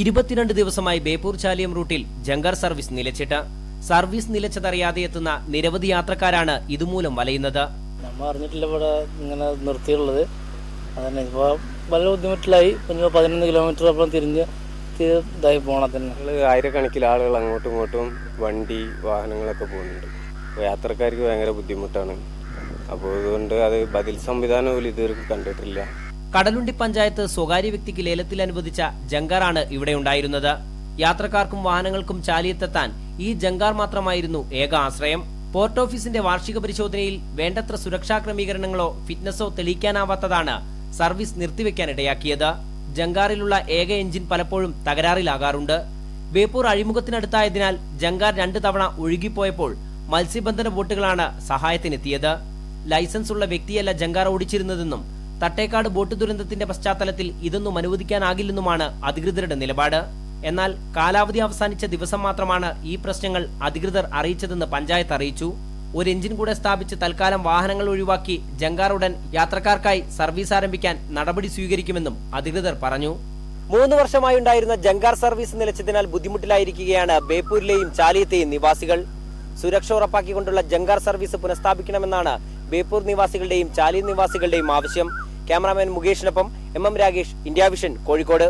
ഇരുപത്തിരണ്ട് ദിവസമായി ബേപ്പൂർ ചാലിയം റൂട്ടിൽ ജങ്കർ സർവീസ് നിലച്ചിട്ട്. സർവീസ് നിലച്ചതറിയാതെ എത്തുന്ന നിരവധി യാത്രക്കാരാണ് ഇതുമൂലം വലയുന്നത്. നമ്മൾ അറിഞ്ഞിട്ടില്ല ഇവിടെ ഇങ്ങനെ നിർത്തിയുള്ളത് അതന്നെ ഇപ്പോൾ വളരെ ബുദ്ധിമുട്ടിലായി. പിന്നെ പതിനൊന്ന് കിലോമീറ്റർ അപ്പുറം തിരിഞ്ഞ് ഇതായി പോണ തന്നെ. ആളുകൾ ആയിരക്കണക്കിന് ആളുകൾ അങ്ങോട്ടും ഇങ്ങോട്ടും വണ്ടി വാഹനങ്ങളൊക്കെ പോകുന്നുണ്ട്. അപ്പോൾ യാത്രക്കാർക്ക് ഭയങ്കര ബുദ്ധിമുട്ടാണ്. അപ്പോൾ അതുകൊണ്ട് അത് ബദൽ സംവിധാനം പോലും ഇതുവരെ കണ്ടിട്ടില്ല. കടലുണ്ടി പഞ്ചായത്ത് സ്വകാര്യ വ്യക്തിക്ക് ലേലത്തിൽ അനുവദിച്ച ജങ്കാറാണ് ഇവിടെ ഉണ്ടായിരുന്നത്. യാത്രക്കാർക്കും വാഹനങ്ങൾക്കും ചാലിയെത്തെത്താൻ ഈ ജങ്കാർ മാത്രമായിരുന്നു ഏക ആശ്രയം. പോർട്ട് ഓഫീസിന്റെ വാർഷിക പരിശോധനയിൽ വേണ്ടത്ര സുരക്ഷാ ക്രമീകരണങ്ങളോ ഫിറ്റ്നസോ തെളിയിക്കാനാവാത്തതാണ് സർവീസ് നിർത്തിവെക്കാനിടയാക്കിയത്. ജങ്കാറിലുള്ള ഏക എഞ്ചിൻ പലപ്പോഴും തകരാറിലാകാറുണ്ട്. ബേപ്പൂർ അഴിമുഖത്തിനടുത്തായതിനാൽ ജങ്കാർ രണ്ടു തവണ ഒഴുകിപ്പോയപ്പോൾ മത്സ്യബന്ധന ബോട്ടുകളാണ് സഹായത്തിനെത്തിയത്. ലൈസൻസ് ഉള്ള വ്യക്തിയല്ല ജങ്കാർ ഓടിച്ചിരുന്നതെന്നും തട്ടേക്കാട് ബോട്ട് ദുരന്തത്തിന്റെ പശ്ചാത്തലത്തിൽ ഇതൊന്നും അനുവദിക്കാനാകില്ലെന്നുമാണ് അധികൃതരുടെ നിലപാട്. എന്നാൽ കാലാവധി അവസാനിച്ച ദിവസം മാത്രമാണ് ഈ പ്രശ്നങ്ങൾ അധികൃതർ അറിയിച്ചതെന്ന് പഞ്ചായത്ത് അറിയിച്ചു. ഒരു എഞ്ചിൻ കൂടെ സ്ഥാപിച്ച് തൽക്കാലം വാഹനങ്ങൾ ഒഴിവാക്കി ജങ്കാർ യാത്രക്കാർക്കായി സർവീസ് ആരംഭിക്കാൻ നടപടി സ്വീകരിക്കുമെന്നും അധികൃതർ പറഞ്ഞു. മൂന്ന് വർഷമായി ഉണ്ടായിരുന്ന ജങ്കാർ സർവീസ് നിലച്ചതിനാൽ ബുദ്ധിമുട്ടിലായിരിക്കുകയാണ് ബേപ്പൂരിലെയും ചാലിയത്തെയും നിവാസികൾ. സുരക്ഷ ഉറപ്പാക്കിക്കൊണ്ടുള്ള ജങ്കാർ സർവീസ് പുനഃസ്ഥാപിക്കണമെന്നാണ് ബേപ്പൂർ നിവാസികളുടെയും ചാലിയ നിവാസികളുടെയും ആവശ്യം. Cameraman മുകേഷിനൊപ്പം M M Ragesh India vision Kozhikode.